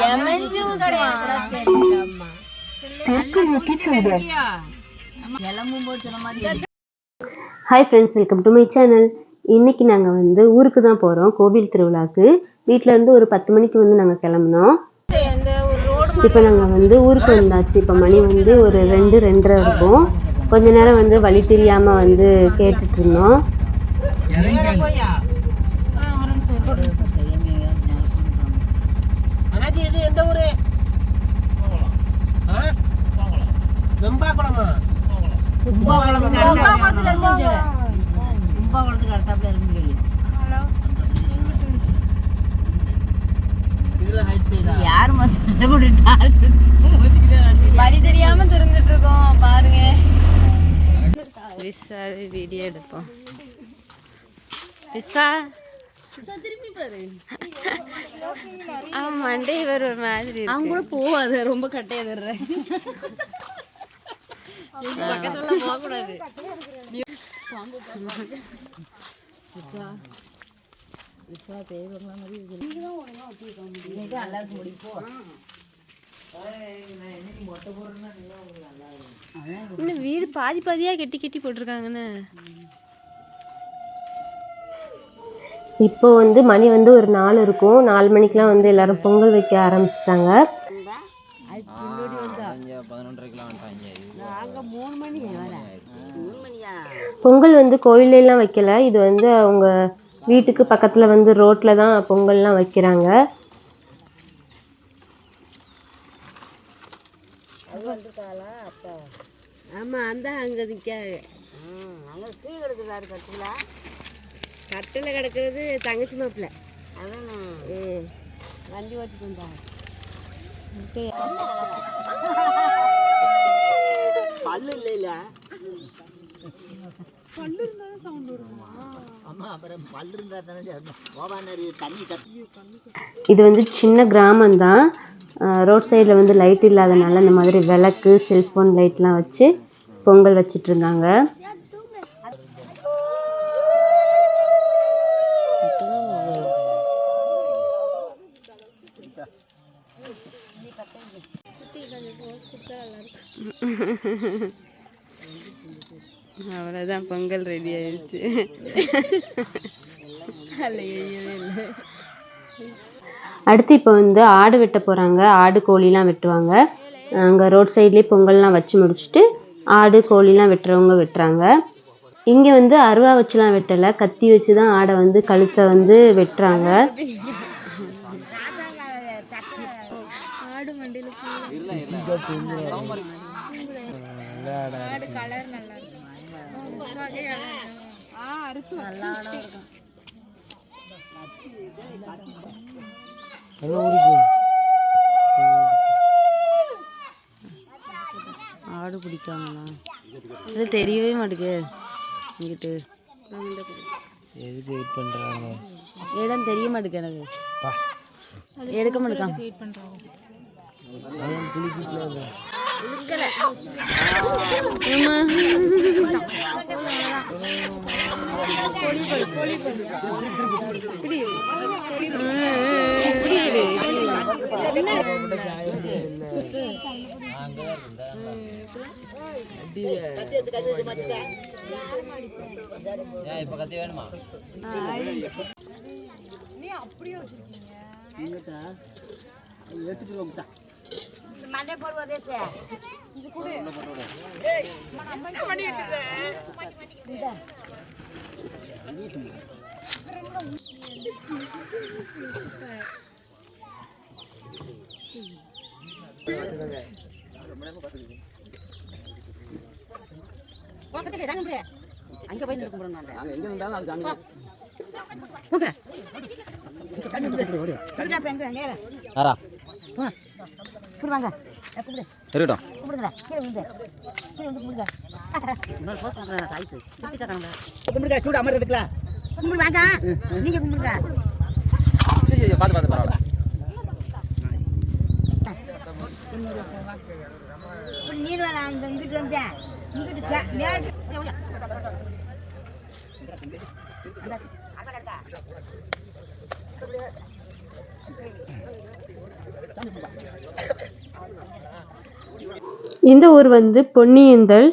Lemon hi friends welcome to my channel இன்னைக்கு நாங்கள் வந்து ஊருக்கு தான் போகிறோம் கோவில் திருவிழாக்கு. வீட்டில் இருந்து ஒரு பத்து மணிக்கு வந்து நாங்கள் கிளம்புனோம். இப்போ நாங்கள் வந்து ஊருக்கு வந்தாச்சு. இப்போ மணி வந்து ஒரு ரெண்டு ரெண்டரை இருக்கும். கொஞ்ச நேரம் வந்து வழி தெரியாமல் வந்து கேட்டுட்டு இருந்தோம் அண்ணாச்சி இது எந்த ஊரு? வெம்பாக்குளமா அடுத்தாப்புல முடியல இதுல ரைட் சைடா யாரு மசாலா வழி தெரியாம தெரிஞ்சிட்டு இருக்கோம் பாருங்க விசா வீடியோ எடுப்போம் விசா மண்டே இவர் ஒரு மாதிரி அவங்க கூட போவாது ரொம்ப கட்டையா தர்றேன் பக்கத்துல போக கூடாது. இன்னும் வீடு பாதி பாதியாக கெட்டி கெட்டி போட்டிருக்காங்கன்னு. இப்போ வந்து மணி வந்து ஒரு நாலு இருக்கும். நாலு மணிக்கெலாம் வந்து எல்லாரும் பொங்கல் வைக்க ஆரம்பிச்சிட்டாங்க. பொங்கல் வந்து கோயில்ல எல்லாம் வைக்கல. இது வந்து அவங்க வீட்டுக்கு பக்கத்தில் வந்து ரோட்டில் தான் பொங்கல்லாம் வைக்கிறாங்க. ஆமாம் அந்த அங்கே நிற்காது அங்க கீழே கிடக்குறாரு கட்டுல கிடக்கிறது தங்கச்சி மாப்பிள்ள அதான். வண்டி ஓட்டிட்டு வந்தாங்க பல்லு இல்ல இல்ல அம்மா அப்புறம் பல்லு இருந்தா தானே கோபா நிறைய தண்ணி கட்டி இது வந்து சின்ன கிராமம்தான். ரோட் சைடில் வந்து லைட் இல்லாதனால இந்த மாதிரி விளக்கு செல்ஃபோன் லைட்லாம் வச்சு பொங்கல் வச்சிட்டு அவ்வளோதான் பொங்கல் ரெடி ஆயிடுச்சு. அடுத்து இப்போ வந்து ஆடு வெட்ட போகிறாங்க ஆடு கோழிலாம் வெட்டுவாங்க. அங்கே ரோட் சைட்லேயே பொங்கல்லாம் வச்சு முடிச்சுட்டு ஆடு கோழிலாம் வெட்டுறவங்க வெட்டுறாங்க. இங்கே வந்து அருவா வச்சுலாம் வெட்டலை. கத்தி வச்சு தான் ஆடை வந்து கழுத்தை வந்து வெட்டுறாங்க. ஆடு பிடிக்காங்களா இது தெரியவே மாட்டேங்குது. இங்கிட்டு. எதுக்கு வெயிட் பண்றாங்க? இடம் தெரிய மாட்டேங்குது எனக்கு. எடுக்க மாட்டேக்கான் இப்ப கத்தி வேணுமா எடுத்துட்டு வந்துட்டா மண்டை போடுவதே அங்க போய் நிற்க போறேன் நான் அங்க எங்க இருந்தாலும் அது அங்க இருக்கட்டும். கீழே விழுந்து. கீழே வந்து கும்பிடுங்க. இன்னொரு போஸ்ட் பண்ணுறேன் தாய்ப்பு சுற்றி தராங்க கும்பிடுங்க சூடு அமர்றதுக்குல கும்பிடுவாங்க நீங்க கும்பிடுங்க. பார்த்து பார்த்து பரவாயில்ல. இப்படி நீங்களும் நான் இந்த இங்கிட்டு வந்தேன் இங்கிட்டு கே- நேரா- எவ்வளோ? அந்த- அந்த கட்டா. இந்த ஊர் வந்து பொன்னியந்தல்.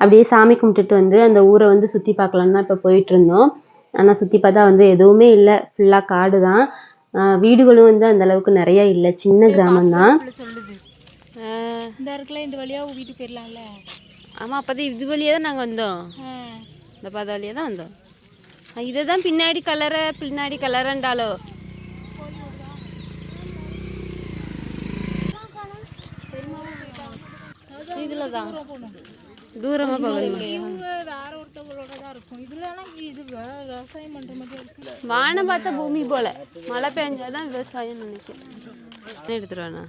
அப்படியே சாமி கும்பிட்டுட்டு வந்து அந்த ஊரை வந்து சுற்றி பார்க்கலான்னு தான் இப்போ போயிட்டு இருந்தோம். ஆனால் சுற்றி பார்த்தா வந்து எதுவுமே இல்லை. ஃபுல்லாக காடு தான். வீடுகளும் வந்து அந்த அளவுக்கு நிறைய இல்லை. சின்ன கிராமம் தான். சொல்லுது. இந்த இருக்குல்ல இந்த வழியா வீட்டுக்கு போயிடலாம்ல ஆமாம் அப்போ தான் இது வழியாக தான் நாங்கள் வந்தோம். இந்த பாத வழியாக தான் வந்தோம். இதை தான் பின்னாடி கலரை பின்னாடி கலரண்டாலோ இதில் தான் தூரமாக போகணும் இவங்க வேற ஒருத்தவங்களோட தான் இருக்கும் இதுலனா இது வே- விவசாயம் பண்ற மாதிரி இருக்கு வானம் பார்த்த பூமி போல. மழை பெஞ்சாதான் விவசாயம் நினைக்கிறேன். எடுத்துருவானா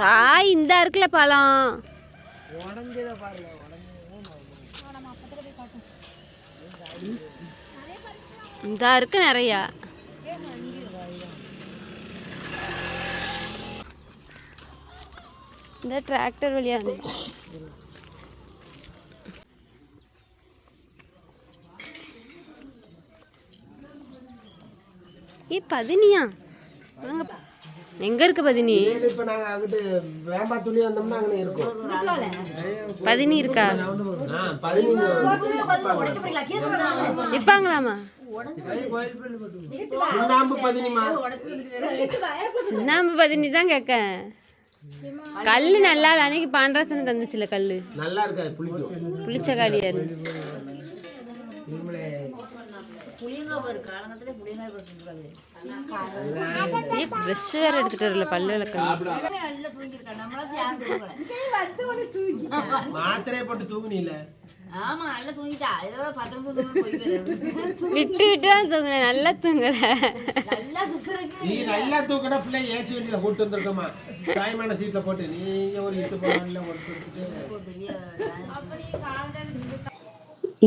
காய் இந்த இருக்குல்ல பழம். இந்த இருக்கு நிறையா. இந்த டிராக்டர் வழியா இருந்து ஏ பதினியா? எங்க எங்க இருக்கு பதினி? இப்போ நாங்கள் அங்கிட்டு வேம்பாத்துள்ளி வந்தோம்னா அங்கே இருக்கும். பதினி இருக்கா? விற்பாங்களாமா சுண்ணாம்பு பதினிமா சுண்ணாம்பு பதினி தான் கேட்க கல் நல்லா அன்னைக்கு பாண்டராசனம் தந்துச்சுல கல் நல்லா இருக்காது புளிக்கும். புளிச்ச காலியா இருந்துச்சு ஏ ப்ரெஷ் வேற எடுத்துட்டு வரல பல்லு விளக்கணும் போட்டு தூங்குனீல? விட்டு விட்டு தான் தூங்குனேன் நல்லா தூங்கல நீ நல்லா தூக்கினா பிள்ளை ஏசி வண்டியில கூட்டு வந்திருக்கோமா சாயமான சீட்ல போட்டு நீங்க ஒரு இட்டு போனால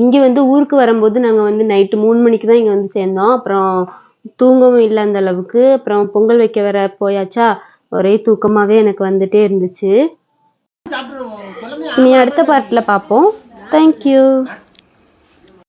இங்கே வந்து ஊருக்கு வரும்போது நாங்கள் வந்து நைட்டு மூணு மணிக்கு தான் இங்கே வந்து சேர்ந்தோம். அப்புறம் தூங்கவும் இல்லை அந்த அளவுக்கு. அப்புறம் பொங்கல் வைக்க வர போயாச்சா? ஒரே தூக்கமாகவே எனக்கு வந்துட்டே இருந்துச்சு. இனி அடுத்த பார்ட்டில் பார்ப்போம் Thank you.